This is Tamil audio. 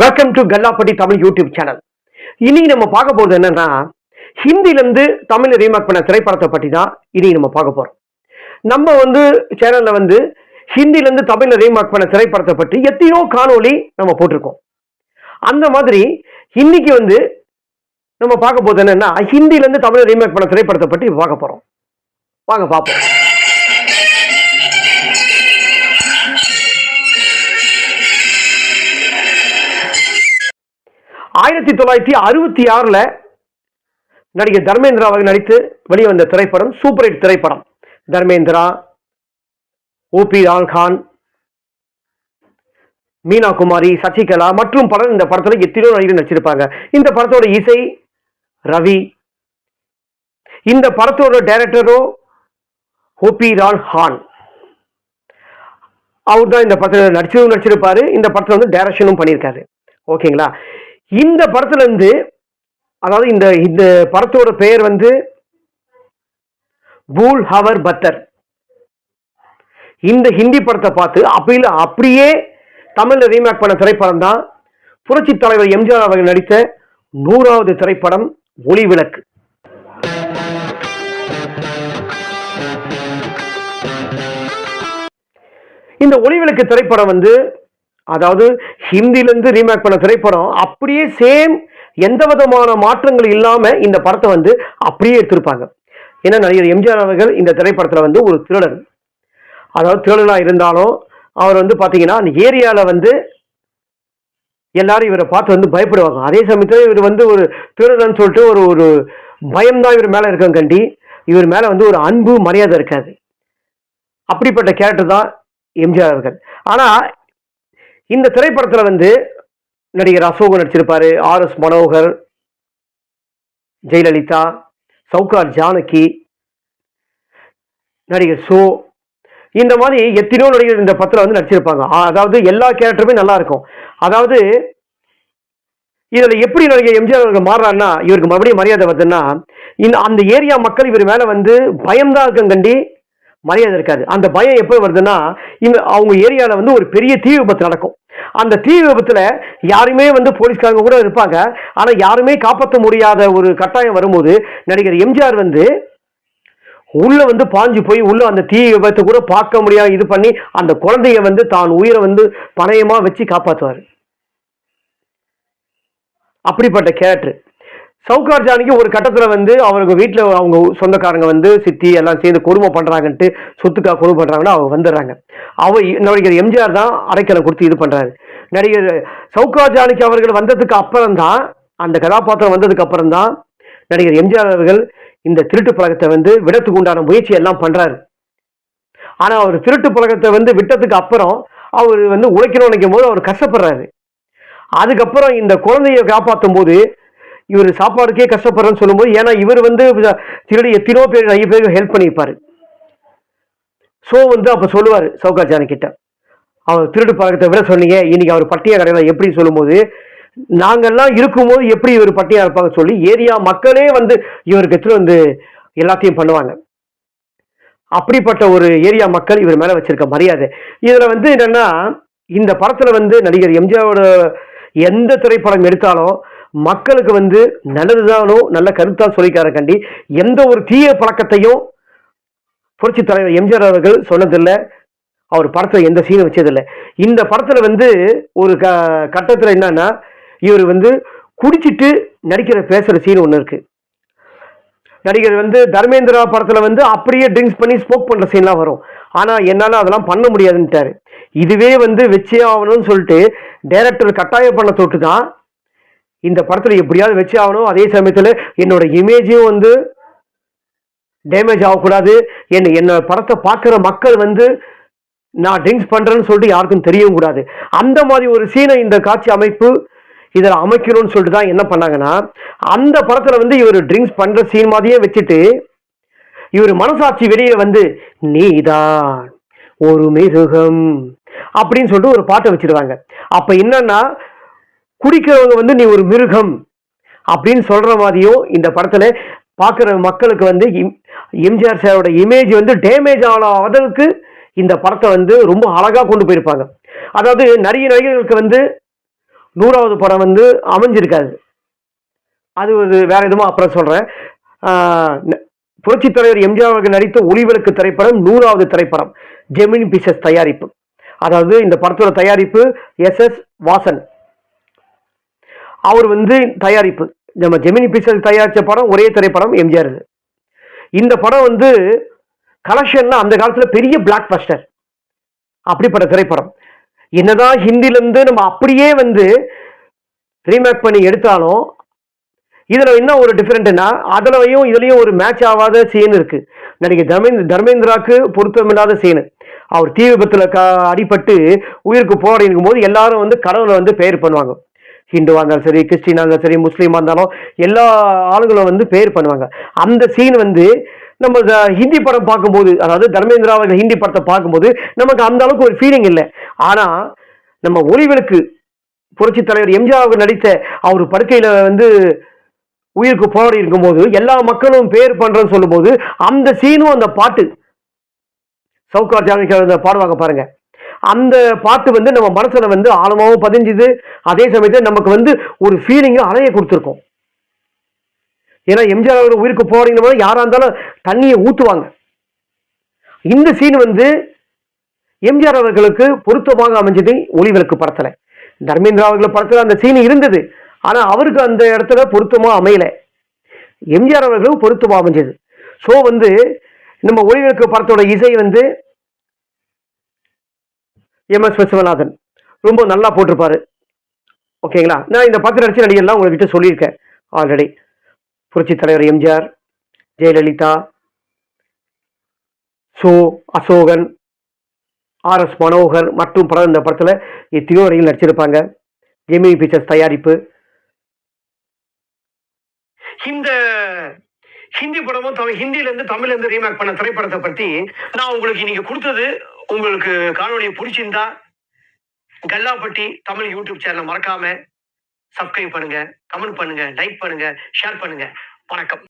Welcome to Kallappatti Tamil YouTube channel இன்னைக்கு நம்ம பார்க்க போறது என்னன்னா ஹிந்திலேருந்து தமிழ் ரீமேக் பண்ண திரைப்படத்தை பற்றி தான் இன்னைக்கு நம்ம பார்க்க போறோம். நம்ம வந்து சேனல்ல வந்து ஹிந்திலேருந்து தமிழ் ரீமேக் பண்ண திரைப்படத்தை பற்றி எத்தனையோ காணொளி நம்ம போட்டிருக்கோம். அந்த மாதிரி இன்னைக்கு வந்து நம்ம பார்க்க போறது என்னன்னா ஹிந்திலேருந்து தமிழ் ரீமேக் பண்ண திரைப்படத்தை பற்றி பார்க்க போறோம். வாங்க பார்ப்போம். ஆயிரத்தி தொள்ளாயிரத்தி அறுபத்தி ஆறுல நடிகர் தர்மேந்திராவாக நடித்து வெளிவந்த திரைப்படம் சூப்பர் ஹிட் திரைப்படம். தர்மேந்திரா ஓபி ரான்கான் மீனா குமாரி சசிகலா மற்றும் பலர் இந்த படத்தில் எத்தனையோ நடிகர் நடிச்சிருப்பாங்க. இந்த படத்தோட இசை ரவி இந்த படத்தோட டைரக்டரோ ஓபி ரான்ஹான் அவர் தான் இந்த படத்தில் நடிச்சதும் நடிச்சிருப்பாரு. இந்த படத்தில் வந்து டைரக்ஷனும் பண்ணியிருக்காரு. ஓகேங்களா? இந்த படத்துல இருந்து அதாவது இந்த இந்த படத்தோட பெயர் வந்து பூல் ஹவர் பத்தர். இந்த ஹிந்தி படத்தை பார்த்து அப்படி அப்படியே தமிழ்ல ரீமேக் பண்ண திரைப்படம் தான் புரட்சி தலைவர் எம்ஜிஆர் அவர்கள் நடித்த நூறாவது திரைப்படம் ஒளி விளக்கு. இந்த ஒளிவிளக்கு திரைப்படம் வந்து அதாவது ஹிந்திலேருந்து ரீமேக் பண்ண திரைப்படம் அப்படியே சேம் எந்த விதமான மாற்றங்கள் இல்லாமல் இந்த படத்தை வந்து அப்படியே எடுத்திருப்பாங்க. ஏன்னா நடிகர் எம்ஜிஆர் அவர்கள் இந்த திரைப்படத்தில் வந்து ஒரு திருடன் அதாவது திருடனாக இருந்தாலும் அவர் வந்து பார்த்தீங்கன்னா அந்த ஏரியாவில் வந்து எல்லாரும் இவரை பார்த்து வந்து பயப்படுவாங்க. அதே சமயத்தில் இவர் வந்து ஒரு திருடன் சொல்லிட்டு ஒரு ஒரு பயம்தான் இவர் மேலே இருக்காங்க கண்டி. இவர் மேலே வந்து ஒரு அன்பு மரியாதை இருக்காது. அப்படிப்பட்ட கேரக்டர் தான் எம்ஜிஆர் அவர்கள். ஆனால் இந்த திரைப்படத்தில் வந்து நடிகர் அசோகன் நடிச்சிருப்பாரு. ஆர் எஸ் மனோகர் ஜெயலலிதா சவுகார் ஜானகி நடிகர் சோ. இந்த மாதிரி எத்தனையோ நடிகர் இந்த பத்தில் வந்து நடிச்சிருப்பாங்க. அதாவது எல்லா கேரக்டருமே நல்லா இருக்கும். அதாவது இதில் எப்படி நடிகர் எம்ஜிஆர் அவர்கள் மாறுறாருன்னா இவருக்கு மறுபடியும் மரியாதை வருதுன்னா இந்த அந்த ஏரியா மக்கள் இவர் மேலே வந்து பயம்தான் இருக்கங்கண்டி மரியாதை இருக்காது. அந்த பயம் எப்போ வருதுன்னா இந்த அவங்க ஏரியாவில் வந்து ஒரு பெரிய தீ விபத்து நடக்கும். அந்த தீ விபத்தில் யாருமே வந்து போலீஸ்காரங்க கூட இருப்பாங்க. ஆனால் யாருமே காப்பாற்ற முடியாத ஒரு கட்டாயம் வரும்போது நடிகர் எம்ஜிஆர் வந்து உள்ளே வந்து பாஞ்சு போய் உள்ளே அந்த தீ விபத்தை கூட பார்க்க முடியாம இது பண்ணி அந்த குழந்தைய வந்து தான் உயிரை வந்து பணயமாக வச்சு காப்பாற்றுவார் அப்படிப்பட்ட கேரக்டர் சவுகார் ஜானிக்கு ஒரு கட்டத்தில் வந்து அவங்க வீட்டில் அவங்க சொந்தக்காரங்க வந்து சித்தி எல்லாம் சேர்ந்து கொடுமை பண்ணுறாங்கன்ட்டு சொத்துக்காக கொடுமை பண்ணுறாங்கன்னு அவங்க வந்துடுறாங்க. அவ நடிகர் எம்ஜிஆர் தான் அடைக்கலம் கொடுத்து இது பண்ணுறாரு நடிகர் சவுகார் ஜானிக்கு அவர்கள் வந்ததுக்கு அப்புறம் தான் அந்த கதாபாத்திரம் வந்ததுக்கு அப்புறம் தான் நடிகர் எம்ஜிஆர் அவர்கள் இந்த திருட்டு பழக்கத்தை வந்து விடத்துக்கு உண்டான முயற்சி எல்லாம் பண்ணுறாரு ஆனால் அவர் திருட்டு பழக்கத்தை வந்து விட்டதுக்கு அப்புறம் அவர் வந்து உழைக்கணும் நினைக்கும் போது அவர் கஷ்டப்படுறாரு. அதுக்கப்புறம் இந்த குழந்தைய காப்பாற்றும் போது இவர் சாப்பாடுக்கே கஷ்டப்படுறேன்னு சொல்லும்போது ஏன்னா இவர் வந்து திருடி எத்தனையோ பேர் நிறைய பேருக்கு ஹெல்ப் பண்ணியிருப்பார். ஸோ வந்து அப்போ சொல்லுவார் சௌகாச்சாரன் கிட்ட. அவர் திருடு பழக்கத்தை விட சொன்னீங்க இன்னைக்கு அவர் பட்டியா கடையில் எப்படி சொல்லும்போது நாங்கள்லாம் இருக்கும்போது எப்படி இவர் பட்டியா இருப்பாங்க சொல்லி ஏரியா மக்களே வந்து இவருக்கு எடுத்துட்டு வந்து எல்லாத்தையும் பண்ணுவாங்க. அப்படிப்பட்ட ஒரு ஏரியா மக்கள் இவர் மேலே வச்சிருக்க மரியாதை. இதில் வந்து என்னன்னா இந்த படத்தில் வந்து நடிகர் எம்ஜிஆரோட எந்த திரைப்படம் எடுத்தாலும் மக்களுக்கு வந்து நல்லதுதானோ நல்ல கருத்தான் சொல்லிக்கார கண்டி எந்த ஒரு தீய பழக்கத்தையும் புரட்சி தலைவர் எம்ஜிஆர் அவர்கள் சொன்னதில்லை. அவர் படத்தில் எந்த சீனும் வச்சதில்லை. இந்த படத்தில் வந்து ஒரு க கட்டத்தில் என்னன்னா இவர் வந்து குடிச்சிட்டு நடிக்கிற பேசுகிற சீன் ஒன்று இருக்கு. நடிகர் வந்து தர்மேந்திரா படத்தில் வந்து அப்படியே ட்ரிங்க்ஸ் பண்ணி ஸ்மோக் பண்ணுற சீன்லாம் வரும். ஆனால் என்னால் அதெல்லாம் பண்ண முடியாதுன்ட்டாரு. இதுவே வந்து வச்சே ஆகணும்னு சொல்லிட்டு டைரக்டர் கட்டாயம் பண்ண தொட்டு தான் இந்த படத்தில் எப்படியாவது வச்சே ஆகணும். அதே சமயத்தில் என்னோட இமேஜையும் வந்து டேமேஜ் ஆகக்கூடாது. என்ன என்ன படத்தை பார்க்குற மக்கள் வந்து நான் ட்ரிங்க்ஸ் பண்ணுறேன்னு சொல்லிட்டு யாருக்கும் தெரியவும் கூடாது. அந்த மாதிரி ஒரு சீனை இந்த காட்சி அமைப்பு இதில் அமைக்கணும்னு சொல்லிட்டு தான் என்ன பண்ணாங்கன்னா அந்த படத்தில் வந்து இவர் ட்ரிங்க்ஸ் பண்ணுற சீன் மாதிரியே வச்சுட்டு இவர் மனசாட்சி வெளியே வந்து நீதான் ஒரு மிருகம் அப்படின்னு சொல்லிட்டு ஒரு பாட்டை வச்சிருவாங்க. அப்போ என்னன்னா குடிக்கிறவங்க வந்து நீ ஒரு மிருகம் அப்படின்னு சொல்கிற மாதிரியும் இந்த படத்தில் பார்க்குற மக்களுக்கு வந்து எம்ஜிஆர் சாரோட இமேஜ் வந்து டேமேஜ் ஆன இந்த படத்தை வந்து ரொம்ப அழகாக கொண்டு போயிருப்பாங்க. அதாவது நிறைய நடிகர்களுக்கு வந்து நூறாவது படம் வந்து அமைஞ்சிருக்காது. அது ஒரு வேற விதமாக அப்புறம் சொல்கிறேன் புரட்சித் தலைவர் எம்ஜிஆர் அவர்கள் நடித்த ஒளிவிளக்கு திரைப்படம் நூறாவது திரைப்படம் ஜெமினி பிசஸ் தயாரிப்பு. அதாவது இந்த படத்தோட தயாரிப்பு எஸ் எஸ் வாசன். அவர் வந்து தயாரிப்பு. நம்ம ஜெமினி பிசஸ் தயாரித்த படம் ஒரே திரைப்படம் எம்ஜிஆர். இந்த படம் வந்து கலெக்ஷன்னா அந்த காலத்தில் பெரிய பிளாக் பஸ்டர் அப்படிப்பட்ட திரைப்படம். என்னதான் ஹிந்திலேருந்து நம்ம அப்படியே வந்து ரீமேக் பண்ணி எடுத்தாலும் இதில் என்ன ஒரு டிஃப்ரெண்ட்டுன்னா அதுலயும் இதுலேயும் ஒரு மேட்ச் ஆகாத சீன் இருக்குது நடிகை தர்மேந்திர தர்மேந்திராவுக்கு பொருத்தமில்லாத சீனு அவர் தீ விபத்தில் க அடிபட்டு உயிருக்கு போராடிக்கும் போது எல்லாரும் வந்து கடவுளை வந்து பெயர் பண்ணுவாங்க. ஹிந்துவாக இருந்தாலும் சரி கிறிஸ்டினாக இருந்தாலும் சரி முஸ்லீமாக இருந்தாலும் எல்லா ஆளுங்களும் வந்து பேர் பண்ணுவாங்க. அந்த சீன் வந்து நம்ம ஹிந்தி படம் பார்க்கும்போது அதாவது தர்மேந்திரா ஹிந்தி படத்தை பார்க்கும்போது நமக்கு அந்த அளவுக்கு ஒரு ஃபீலிங் இல்லை. ஆனால் நம்ம ஒளிவிளக்கு புரட்சி தலைவர் எம்ஜிஆர் அவர்கள் நடித்த அவர் படுக்கையில் வந்து உயிருக்கு போராடி இருக்கும்போது எல்லா மக்களும் பேர் பண்றேன்னு சொல்லும்போது அந்த சீனும் அந்த பாட்டு. சவுகார் ஜானகி பாடுவாங்க பாருங்கள் அந்த பாட்டு வந்து நம்ம மனசில் வந்து ஆழமாகவும் பதிஞ்சுது. அதே சமயத்தில் நமக்கு வந்து ஒரு ஃபீலிங்கும் அலைய கொடுத்துருக்கோம். ஏன்னா எம்ஜிஆர் அவர்கள் உயிருக்கு போறீங்க யாராக இருந்தாலும் தண்ணியை ஊற்றுவாங்க இந்த சீன் வந்து எம்ஜிஆர் அவர்களுக்கு பொருத்தமாக அமைஞ்சது ஒளிவிளக்கு படத்தில். தர்மேந்திரா அவர்கள் படத்தில் அந்த சீன் இருந்தது. ஆனால் அவருக்கு அந்த இடத்துல பொருத்தமாக அமையலை. எம்ஜிஆர் அவர்களும் பொருத்தமாக அமைஞ்சது. ஸோ வந்து நம்ம ஒளிவிளக்கு படத்தோட இசை வந்து எம்எஸ் விஸ்வநாதன். ரொம்ப நல்லா போட்டிருப்பாரு. ஓகேங்களா? நான் இந்த பத்து நடிச்ச நடிகர்லாம் உங்ககிட்ட சொல்லியிருக்கேன். ஆல்ரெடி புரட்சி தலைவர் MGR Jayalalithaa Cho Asokan R S Manohar மற்றும் பலர் இந்த படத்தில் எத்தனையோ நடிகர்கள் நடிச்சிருப்பாங்க. ஜெமினி பிக்சர்ஸ் தயாரிப்பு. இந்த ஹிந்தி படமும் தமிழ் தமிழ்லேருந்து ரீமேக் பண்ண திரைப்படத்தை பற்றி நான் உங்களுக்கு இன்னைக்கு கொடுத்தது உங்களுக்கு காணொலியை பிடிச்சிருந்தா கல்லாப்பட்டி தமிழ் யூடியூப் சேனலை மறக்காம சப்ஸ்கிரைப் பண்ணுங்க கமெண்ட் பண்ணுங்க லைக் பண்ணுங்க ஷேர் பண்ணுங்க. வணக்கம்.